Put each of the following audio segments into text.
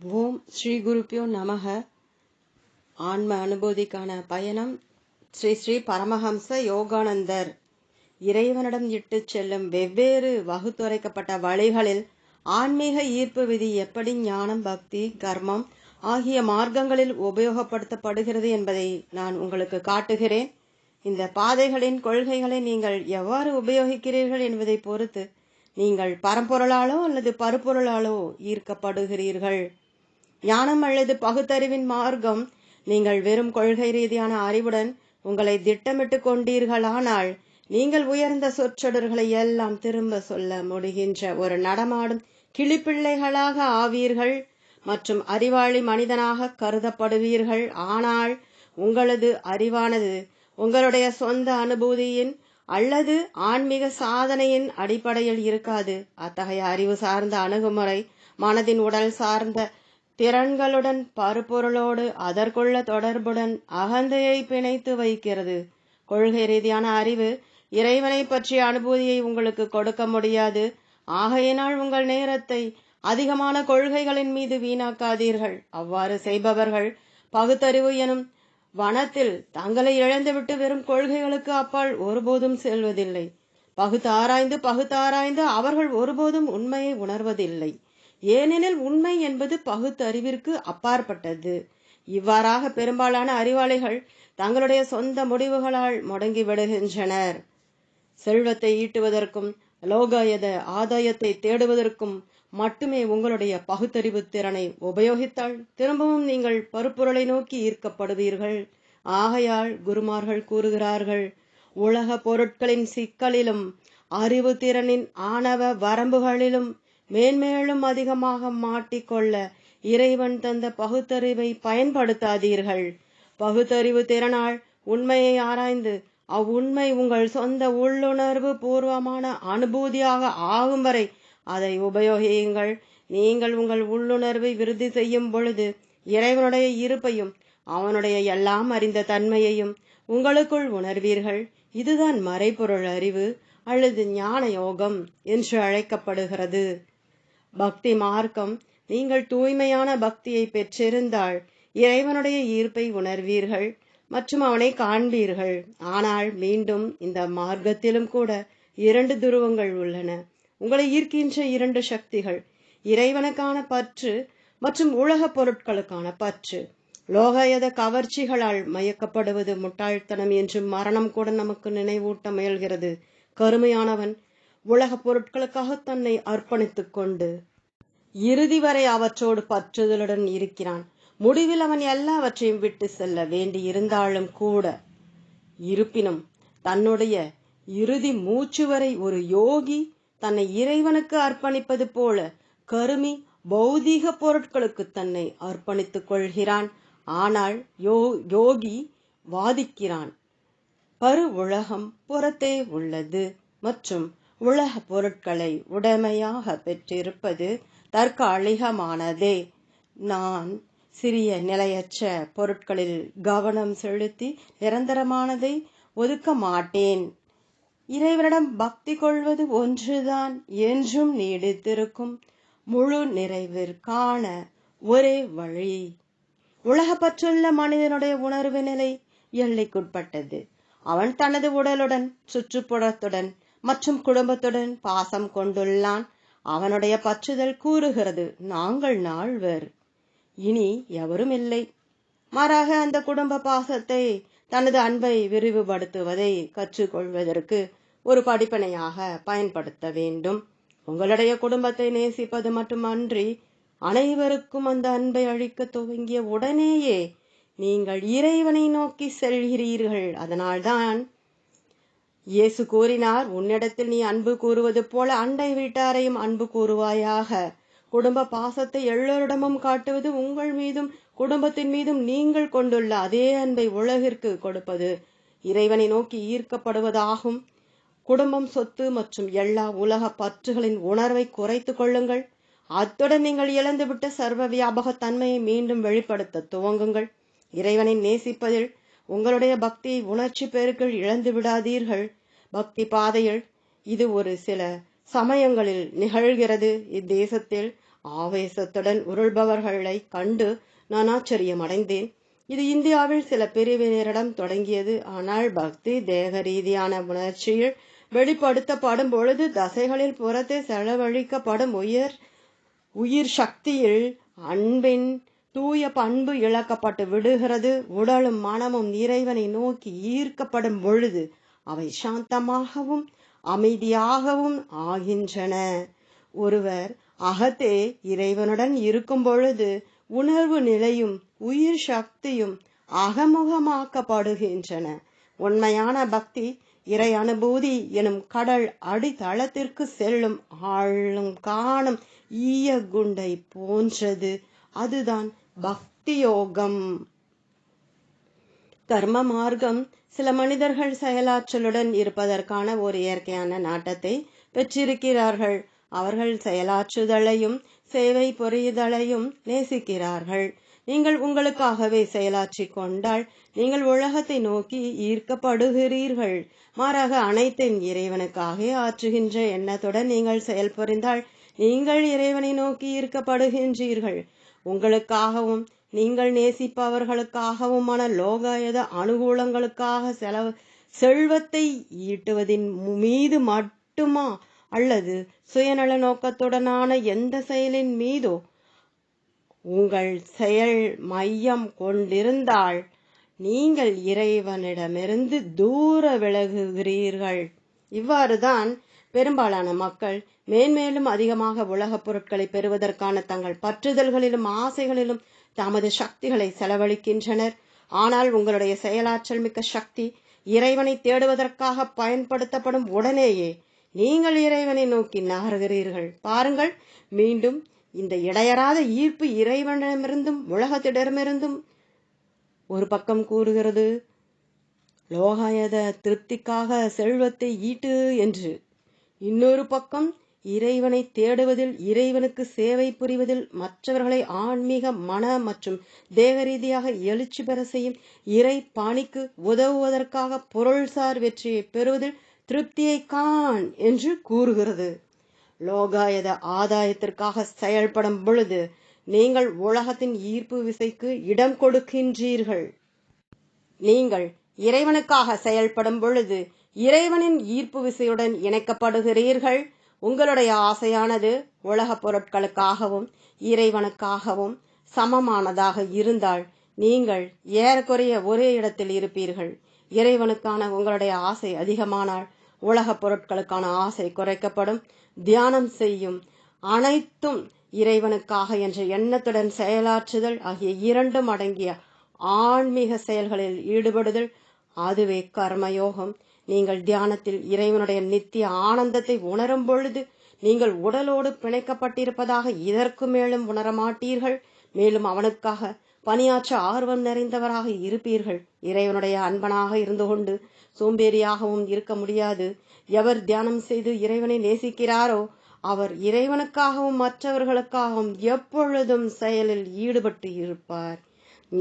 ஓம் ஸ்ரீ குருப்பியோ நமக. ஆன்ம அனுபூதிக்கான பயணம். ஸ்ரீ ஸ்ரீ பரமஹம்ச யோகானந்தர். இறைவனிடம் இட்டுச் செல்லும் வெவ்வேறு வகுத்துரைக்கப்பட்ட வழிகளில் ஆன்மீக ஈர்ப்பு விதி எப்படி ஞானம் பக்தி கர்மம் ஆகிய மார்க்கங்களில் உபயோகப்படுத்தப்படுகிறது என்பதை நான் உங்களுக்கு காட்டுகிறேன். இந்த பாதைகளின் கொள்கைகளை நீங்கள் எவ்வாறு உபயோகிக்கிறீர்கள் என்பதை பொறுத்து நீங்கள் பரம்பொருளாலோ அல்லது பருப்பொருளாலோ ஈர்க்கப்படுகிறீர்கள். ஞானம் அல்லது பகுத்தறிவின் மார்க்கம் நீங்கள் வெறும் கொள்கை ரீதியான அறிவுடன் உங்களை திட்டமிட்டு கொண்டீர்களானால் நீங்கள் உயர்ந்த சொற்றொடர்களை எல்லாம் திரும்ப சொல்ல முடிகின்ற ஒரு நடமாடும் கிளிப்பிள்ளைகளாக ஆவீர்கள் மற்றும் அறிவாளி மனிதனாக கருதப்படுவீர்கள். ஆனால் உங்களது அறிவானது உங்களுடைய சொந்த அனுபூதியின் அல்லது ஆன்மீக சாதனையின் அடிப்படையில் இருக்காது. அத்தகைய அறிவு சார்ந்த அணுகுமுறை மனதின் உடல் சார்ந்த திறன்களுடன் பருப்பொருளோடு அதற்குள்ள தொடர்புடன் அகந்தையை பிணைத்து வைக்கிறது. கொள்கை ரீதியான அறிவு இறைவனை பற்றிய அனுபூதியை உங்களுக்கு கொடுக்க முடியாது. ஆகையினால் உங்கள் நேரத்தை அதிகமான கொள்கைகளின் மீது வீணாக்காதீர்கள். அவ்வாறு செய்பவர்கள் பகுத்தறிவு எனும் வனத்தில் தங்களை இழந்துவிட்டு வெறும் கொள்கைகளுக்கு அப்பால் ஒருபோதும் செல்வதில்லை. பகுத்தாராய்ந்து பகுத்தாராய்ந்து அவர்கள் ஒருபோதும் உண்மையை உணர்வதில்லை. ஏனெனில் உண்மை என்பது பகுத்தறிவிற்கு அப்பாற்பட்டது. இவ்வாறாக பெரும்பாலான அறிவாளிகள் தங்களுடைய சொந்த முடிவுகளால் முடங்கி விடுகின்றனர். செல்வத்தை ஈட்டுவதற்கும் லோகாயத ஆதாயத்தை தேடுவதற்கும் மட்டுமே உங்களுடைய பகுத்தறிவு திறனை உபயோகித்தால் திரும்பவும் நீங்கள் பருப்பொருளை நோக்கி ஈர்க்கப்படுவீர்கள். ஆகையால் குருமார்கள் கூறுகிறார்கள் உலக பொருட்களின் சிக்கலிலும் அறிவு திறனின் ஆணவ வரம்புகளிலும் மேன்மேலும் அதிகமாக மாட்டிக்கொள்ள இறைவன் தந்த பகுத்தறிவை பயன்படுத்தாதீர்கள். பகுத்தறிவு திறனால் உண்மையை ஆராய்ந்து அவ்வுண்மை உங்கள் சொந்த உள்ளுணர்வு பூர்வமான அனுபூதியாக ஆகும் வரை அதை உபயோகியுங்கள். நீங்கள் உங்கள் உள்ளுணர்வை விருதி செய்யும் பொழுது இறைவனுடைய இருப்பையும் அவனுடைய எல்லாம் அறிந்த தன்மையையும் உங்களுக்குள் உணர்வீர்கள். இதுதான் மறைபொருள் அறிவு அல்லது ஞான யோகம் என்று அழைக்கப்படுகிறது. பக்தி மார்க்கம் நீங்கள் தூய்மையான பக்தியை பெற்றிருந்தால் இறைவனுடைய ஈர்ப்பை உணர்வீர்கள் மற்றும் அவனை காண்பீர்கள். ஆனால் மீண்டும் இந்த மார்க்கத்திலும் கூட இரண்டு துருவங்கள் உள்ளன. உங்களை ஈர்க்கின்ற இரண்டு சக்திகள் இறைவனுக்கான பற்று மற்றும் உலக பொருட்களுக்கான பற்று. லோகயத கவர்ச்சிகளால் மயக்கப்படுவது முட்டாள்தனம் என்று மரணம் கூட நமக்கு நினைவூட்ட முயல்கிறது. கருமையானவன் உலகப் பொருட்களுக்காக தன்னை அர்ப்பணித்துக் கொண்டு இறுதி வரை அவற்றோடு பற்றுதலுடன் இருக்கிறான். முடிவில் அவன் எல்லாவற்றையும் விட்டு செல்ல வேண்டி இருந்தாலும் கூட இருப்பினும் தன்னுடைய இறுதி மூச்சு வரை ஒரு யோகி தன்னை இறைவனுக்கு அர்ப்பணிப்பது போல கருமி பௌதீக பொருட்களுக்கு தன்னை அர்ப்பணித்துக் கொள்கிறான். ஆனால் யோ யோகி வாதிக்கிறான் பரு உலகம் புறத்தே உள்ளது மற்றும் உலக பொருட்களை உடைமையாக பெற்றிருப்பது தற்காலிகமானதே. நான் சிறிய நிலையற்ற பொருட்களில் கவனம் செலுத்தி நிரந்தரமானதை ஒதுக்க மாட்டேன். இறைவனிடம் பக்தி கொள்வது ஒன்றுதான் என்றும் நீடித்திருக்கும் முழு நிறைவிற்கான ஒரே வழி. உலகப்பற்றுள்ள மனிதனுடைய உணர்வு நிலை எல்லைக்குட்பட்டது. அவன் தனது உடலுடன் சுற்றுப்புறத்துடன் மற்றும் குடும்பத்துடன் பாசம் கொண்டுள்ளான். அவனுடைய பற்றுதல் கூறுகிறது நாங்கள் நால்வர். இனி எவரும் இல்லை. மாறாக அந்த குடும்ப பாசத்தை தனது அன்பை விரிவுபடுத்துவதை கற்றுக்கொள்வதற்கு ஒரு படிப்பனையாக பயன்படுத்த வேண்டும். உங்களுடைய குடும்பத்தை நேசிப்பது மட்டுமன்றி அனைவருக்கும் அந்த அன்பை அழிக்க துவங்கிய உடனேயே நீங்கள் இறைவனை நோக்கி செல்கிறீர்கள். அதனால்தான் இயேசு கூறினார் உன்னிடத்தில் நீ அன்பு கூறுவது போல அண்டை வீட்டாரையும் அன்பு கூறுவாயாக. குடும்ப பாசத்தை எல்லோரிடமும் காட்டுவது உங்கள் மீதும் குடும்பத்தின் மீதும் நீங்கள் கொண்டுள்ள அதே அன்பை உலகிற்கு கொடுப்பது இறைவனை நோக்கி ஈர்க்கப்படுவதாகும். குடும்பம் சொத்து மற்றும் எல்லா உலக பற்றுகளின் உணர்வை குறைத்து கொள்ளுங்கள். அத்துடன் நீங்கள் இழந்துவிட்ட சர்வ வியாபக தன்மையை மீண்டும் வெளிப்படுத்த துவங்குங்கள். இறைவனை நேசிப்பதில் உங்களுடைய பக்தி உணர்ச்சி பெருக்கள் இழந்து விடாதீர்கள். பக்தி பாதையில் இது ஒரு சில சமயங்களில் நிகழ்கிறது. இத்தேசத்தில் ஆவேசத்துடன் உருள்பவர்களை கண்டு நான் ஆச்சரியம் அடைந்தேன் இது இந்தியாவில் சில பிரிவினரிடம் தொடங்கியது. ஆனால் பக்தி தேக ரீதியான உணர்ச்சியில் வெளிப்படுத்தப்படும் பொழுது தசைகளில் புறத்தே செலவழிக்கப்படும் உயர் உயிர் சக்தியில் அன்பின் தூய பண்பு இழக்கப்பட்டு விடுகிறது. உடலும் மனமும் இறைவனை நோக்கி ஈர்க்கப்படும் பொழுது அவை சாந்தமாகவும் அமைதியாகவும் ஆகின்றன. ஒருவர் அகத்தே இறைவனுடன் இருக்கும் பொழுது உணர்வு நிலையும் உயிர் சக்தியும் அகமுகமாக்கப்படுகின்றன. உண்மையான பக்தி இறை அனுபூதி எனும் கடல் அடித்தளத்திற்கு செல்லும் ஆளும் காணும் ஈய குண்டை போன்றது. அதுதான் பக்தி யோகம். கர்ம மார்க்கம் சில மனிதர்கள் செயலாற்றலுடன் இருப்பதற்கான ஒரு இயற்கையான நாட்டத்தை பெற்றிருக்கிறார்கள். அவர்கள் செயலாற்றுதலையும் சேவை பொறியுதலையும் நேசிக்கிறார்கள். நீங்கள் உங்களுக்காகவே செயலாற்றி கொண்டால் நீங்கள் உலகத்தை நோக்கி ஈர்க்கப்படுகிறீர்கள். மாறாக அனைத்தையும் இறைவனுக்காக ஆற்றுகின்ற எண்ணத்துடன் நீங்கள் செயல்புரிந்தால் நீங்கள் இறைவனை நோக்கி ஈர்க்கப்படுகின்றீர்கள். உங்களுக்காகவும் நீங்கள் நேசிப்பவர்களுக்காகவுமான லோகாயத அனுகூலங்களுக்காக செலவு செல்வத்தை ஈட்டுவதின் மீது மட்டுமா? அல்லது சுயநல நோக்கத்துடனான எந்த செயலின் மீதோ? உங்கள் செயல் மையம் கொண்டிருந்தால் நீங்கள் இறைவனிடமிருந்து தூர விலகுகிறீர்கள். இவ்வாறுதான் பெரும்பாலான மக்கள் மேன்மேலும் அதிகமாக உலகப் பொருட்களை பெறுவதற்கான தங்கள் பற்றுதல்களிலும் ஆசைகளிலும் தமது சக்திகளை செலவழிக்கின்றனர். ஆனால் உங்களுடைய செயலாற்றல் மிக்க சக்தி இறைவனை தேடுவதற்காக பயன்படுத்தப்படும் உடனேயே நீங்கள் இறைவனை நோக்கி நகர்கிறீர்கள். பாருங்கள் மீண்டும் இந்த இடையறாத ஈர்ப்பு இறைவனிடமிருந்தும் உலகத்திடமிருந்தும் ஒரு பக்கம் கூறுகிறது. லோகாயத திருப்திக்காக செல்வத்தை ஈட்டு என்று இன்னொரு பக்கம் இறைவனை தேடுவதில் இறைவனுக்கு சேவை புரிவதில் மற்றவர்களை ஆன்மீக மன மற்றும் தேக ரீதியாக எழுச்சி பெற செய்யும் இறை பாணிக்கு உதவுவதற்காக பொருள்சார் வெற்றியை பெறுவதில் திருப்தியை காண் என்று கூறுகிறது. லோகாயத ஆதாயத்திற்காக செயல்படும் பொழுது நீங்கள் உலகத்தின் ஈர்ப்பு விசைக்கு இடம் கொடுக்கின்றீர்கள். நீங்கள் இறைவனுக்காக செயல்படும் பொழுது இறைவனின் ஈர்ப்பு விசையுடன் இணைக்கப்படுகிறீர்கள். உங்களுடைய ஆசையானது உலகப் பொருட்களுக்காகவும் இறைவனுக்காகவும் சமமானதாக இருந்தால் நீங்கள் ஏறக்குறைய ஒரே இடத்தில் இருப்பீர்கள். இறைவனுக்கான உங்களுடைய ஆசை அதிகமானால் உலகப் பொருட்களுக்கான ஆசை குறைக்கப்படும். தியானம் செய்யும் அனைத்தும் இறைவனுக்காக என்ற எண்ணத்துடன் செயலாற்றுதல் ஆகிய இரண்டும் அடங்கிய ஆன்மீக செயல்களில் ஈடுபடுதல் அதுவே கர்மயோகம். நீங்கள் தியானத்தில் இறைவனுடைய நித்திய ஆனந்தத்தை உணரும் பொழுது நீங்கள் உடலோடு பிணைக்கப்பட்டிருப்பதாக இதற்கு மேலும் உணரமாட்டீர்கள் மேலும் அவனுக்காக பணியாற்ற ஆர்வம் நிறைந்தவராக இருப்பீர்கள். இறைவனுடைய அன்பனாக இருந்து கொண்டு சோம்பேறியாகவும் இருக்க முடியாது. எவர் தியானம் செய்து இறைவனை நேசிக்கிறாரோ அவர் இறைவனுக்காகவும் மற்றவர்களுக்காகவும் எப்பொழுதும் செயலில் ஈடுபட்டு இருப்பார்.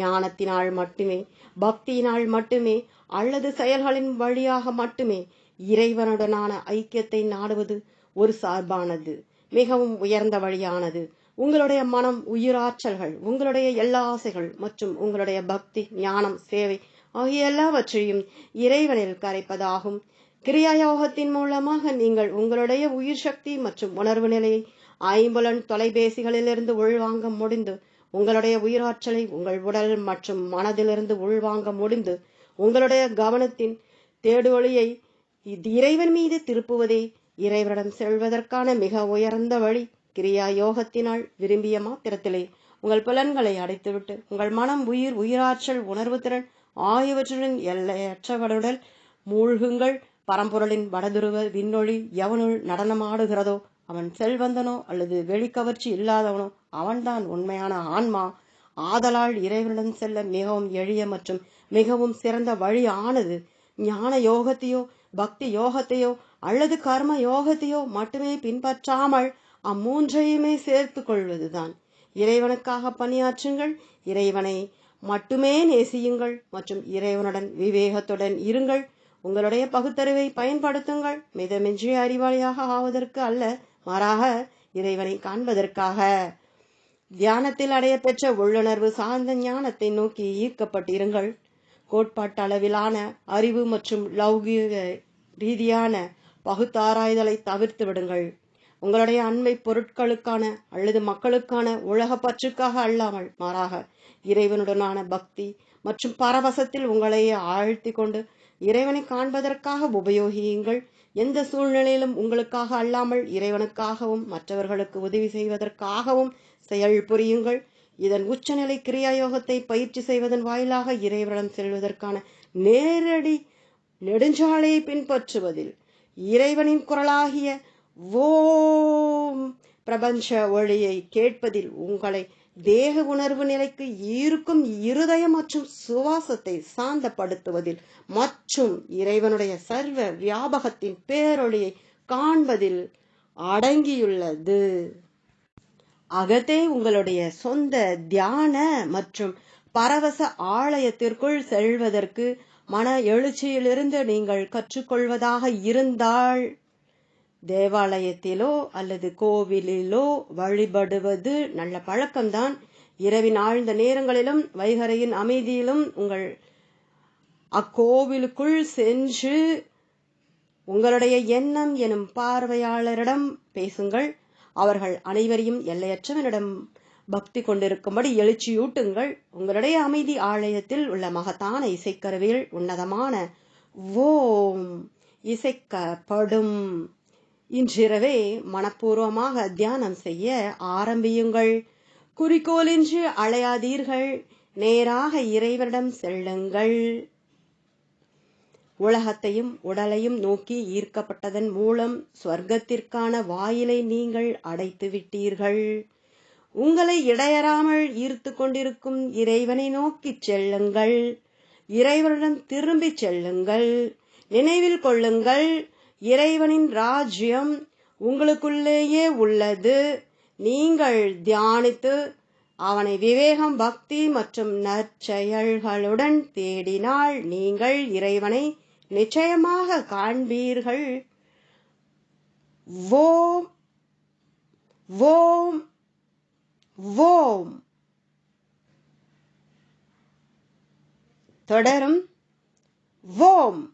ஞானத்தினால் மட்டுமே பக்தியினால் மட்டுமே அல்லது செயல்களின் வழியாக மட்டுமே இறைவனுடனான ஐக்கியத்தை நாடுவது ஒரு சார்பானது மிகவும் உயர்ந்த வழியானது. உங்களுடைய மனம் உயிராற்றல்கள் உங்களுடைய எல்லா ஆசைகள் மற்றும் உங்களுடைய பக்தி ஞானம் சேவை ஆகிய எல்லாவற்றையும் இறைவனில் கரைப்பதாகும். கிரியா யோகத்தின் மூலமாக நீங்கள் உங்களுடைய உயிர் சக்தி மற்றும் உணர்வு நிலையை ஐம்புலன் தொலைபேசிகளிலிருந்து உள்வாங்க முடிந்து உங்களுடைய உயிராற்றலை உங்கள் உடல் மற்றும் மனதிலிருந்து உள்வாங்க முடிந்து உங்களுடைய கவனத்தின் தேடுவழியை இறைவன் மீது திருப்புவதே இறைவனிடம் செல்வதற்கான மிக உயர்ந்த வழி. கிரியா யோகத்தினால் விரும்பிய மாத்திரத்திலே உங்கள் புலன்களை அடைத்துவிட்டு உங்கள் மனம் உயிர் உயிராற்றல் உணர்வு திறன் ஆகியவற்றுடன் எல்லையற்றவருடல் மூழ்குங்கள். பரம்பொருளின் வடதுருவ விண்ணொளி எவனுள் நடனமாடுகிறதோ அவன் செல்வந்தனோ அல்லது வெளிக்கவர்ச்சி இல்லாதவனோ அவன்தான் உண்மையான ஆன்மா. ஆதலால் இறைவனிடம் செல்ல மிகவும் எளிய மற்றும் மிகவும் சிறந்த வழி ஆனது ஞான யோகத்தையோ பக்தி யோகத்தையோ அல்லது கர்ம யோகத்தையோ மட்டுமே பின்பற்றாமல் அம்மூன்றையுமே சேர்த்து கொள்வதுதான். இறைவனுக்காக பணியாற்றுங்கள் இறைவனை மட்டுமே நேசியுங்கள் மற்றும் இறைவனுடன் விவேகத்துடன் இருங்கள். உங்களுடைய பகுத்தறிவை பயன்படுத்துங்கள். மிதமின்றி அறிவாளியாக ஆவதற்கு அல்ல. மாறாக இறைவனை காண்பதற்காக. தியானத்தில் அடைய பெற்ற உள்ளுணர்வு சார்ந்த ஞானத்தை நோக்கி ஈர்க்கப்பட்டிருங்கள். கோட்பாட்டு அளவிலான அறிவு மற்றும் லௌகீக ரீதியான பகுத்தாராய்தலை தவிர்த்து விடுங்கள். உங்களுடைய அண்மை பொருட்களுக்கான அல்லது மக்களுக்கான உலக பற்றுக்காக அல்லாமல் மாறாக இறைவனுடனான பக்தி மற்றும் பரவசத்தில் உங்களை ஆழ்த்தி கொண்டு இறைவனை காண்பதற்காக உபயோகியுங்கள். எந்த சூழ்நிலையிலும் உங்களுக்காக அல்லாமல் இறைவனுக்காகவும் மற்றவர்களுக்கு உதவி செய்வதற்காகவும் செயல் புரியுங்கள். இதன் உச்சநிலை கிரியாயோகத்தை பயிற்சி செய்வதன் வாயிலாக இறைவனிடம் செல்வதற்கான நேரடி நெடுஞ்சாலையை பின்பற்றுவதில் இறைவனின் குரலாகிய ஓம் பிரபஞ்ச ஒளியை கேட்பதில் உங்களை தேக உணர்வு நிலைக்கு ஈர்க்கும் இருதயம் மற்றும் சுவாசத்தை சாந்தப்படுத்துவதில் மற்றும் இறைவனுடைய சர்வ வியாபகத்தின் பேரொளியை காண்பதில் அடங்கியுள்ளது. அகத்தே உங்களுடைய சொந்த தியான மற்றும் பரவச ஆலயத்திற்குள் செல்வதற்கு மன எழுச்சியிலிருந்து நீங்கள் கற்றுக்கொள்வதாக இருந்தால் தேவாலயத்திலோ அல்லது கோவிலிலோ வழிபடுவது நல்ல பழக்கம்தான். இரவின் ஆழ்ந்த நேரங்களிலும் வைகரையின் அமைதியிலும் உங்கள் அக்கோவிலுக்குள் சென்று உங்களுடைய எண்ணம் எனும் பார்வையாளரிடம் பேசுங்கள். அவர்கள் அனைவரையும் எல்லையற்றவனிடம் பக்தி கொண்டிருக்கும்படி எழுச்சியூட்டுங்கள். உங்களுடைய அமைதி ஆலயத்தில் உள்ள மகத்தான இசைக்கருவியில் உன்னதமான. ஓம் இசைக்கப்படும். இன்றிரவே மனப்பூர்வமாக தியானம் செய்ய ஆரம்பியுங்கள். குறிக்கோளின்றி அலையாதீர்கள். நேராக இறைவனிடம் செல்லுங்கள். உலகத்தையும் உடலையும் நோக்கி ஈர்க்கப்பட்டதன் மூலம் ஸ்வர்க்கத்திற்கான வாயிலை நீங்கள் அடைத்து விட்டீர்கள். உங்களை இடையறாமல் ஈர்த்து கொண்டிருக்கும் இறைவனை நோக்கிச் செல்லுங்கள். இறைவனிடம் திரும்பிச் செல்லுங்கள். நினைவில் கொள்ளுங்கள். இறைவனின் ராஜ்யம் உங்களுக்குள்ளேயே உள்ளது. நீங்கள் தியானித்து அவனை விவேகம் பக்தி மற்றும் நற்செயல்களுடன் தேடினால் நீங்கள் இறைவனை நிச்சயமாக காண்பீர்கள். ஓம் ஓம் ஓம் தொடரும். ஓம்